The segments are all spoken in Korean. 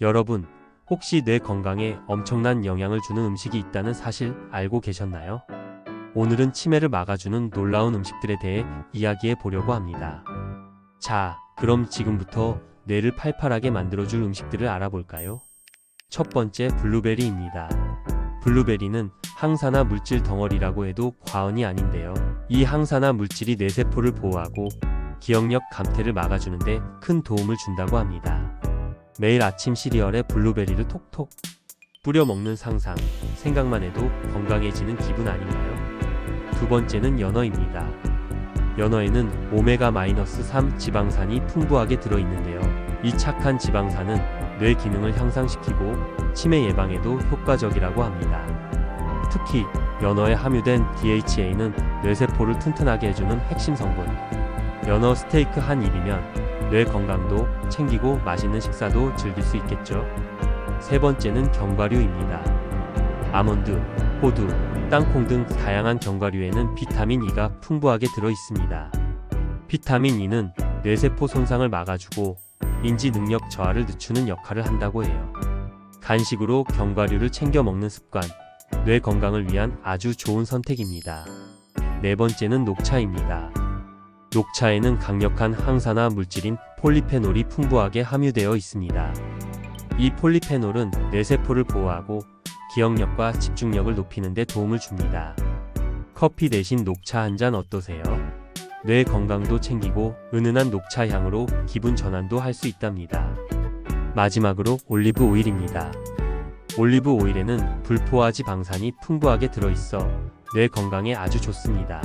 여러분, 혹시 뇌 건강에 엄청난 영향을 주는 음식이 있다는 사실 알고 계셨나요? 오늘은 치매를 막아주는 놀라운 음식들에 대해 이야기해 보려고 합니다. 자, 그럼 지금부터 뇌를 팔팔하게 만들어줄 음식들을 알아볼까요? 첫 번째, 블루베리입니다. 블루베리는 항산화 물질 덩어리라고 해도 과언이 아닌데요. 이 항산화 물질이 뇌세포를 보호하고 기억력 감퇴를 막아주는데 큰 도움을 준다고 합니다. 매일 아침 시리얼에 블루베리를 톡톡 뿌려 먹는 상상, 생각만 해도 건강해지는 기분 아닌가요? 두 번째는 연어입니다. 연어에는 오메가-3 지방산이 풍부하게 들어있는데요. 이 착한 지방산은 뇌 기능을 향상시키고 치매 예방에도 효과적이라고 합니다. 특히 연어에 함유된 DHA는 뇌세포를 튼튼하게 해주는 핵심 성분. 연어 스테이크 한 입이면 뇌 건강도 챙기고 맛있는 식사도 즐길 수 있겠죠. 세 번째는 견과류입니다. 아몬드, 호두, 땅콩 등 다양한 견과류에는 비타민 E가 풍부하게 들어 있습니다. 비타민 E는 뇌세포 손상을 막아주고 인지 능력 저하를 늦추는 역할을 한다고 해요. 간식으로 견과류를 챙겨 먹는 습관, 뇌 건강을 위한 아주 좋은 선택입니다. 네 번째는 녹차입니다. 녹차에는 강력한 항산화 물질인 폴리페놀이 풍부하게 함유되어 있습니다. 이 폴리페놀은 뇌세포를 보호하고 기억력과 집중력을 높이는 데 도움을 줍니다. 커피 대신 녹차 한 잔 어떠세요? 뇌 건강도 챙기고 은은한 녹차 향으로 기분 전환도 할 수 있답니다. 마지막으로 올리브 오일입니다. 올리브 오일에는 불포화 지방산이 풍부하게 들어있어 뇌 건강에 아주 좋습니다.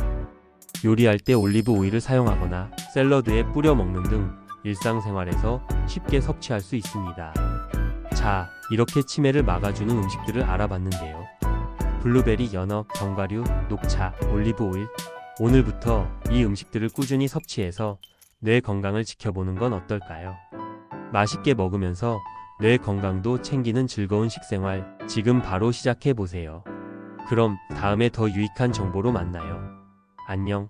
요리할 때 올리브 오일을 사용하거나 샐러드에 뿌려 먹는 등 일상생활에서 쉽게 섭취할 수 있습니다. 자, 이렇게 치매를 막아주는 음식들을 알아봤는데요. 블루베리, 연어, 견과류, 녹차, 올리브 오일. 오늘부터 이 음식들을 꾸준히 섭취해서 뇌 건강을 지켜보는 건 어떨까요? 맛있게 먹으면서 뇌 건강도 챙기는 즐거운 식생활 지금 바로 시작해 보세요. 그럼 다음에 더 유익한 정보로 만나요. 안녕.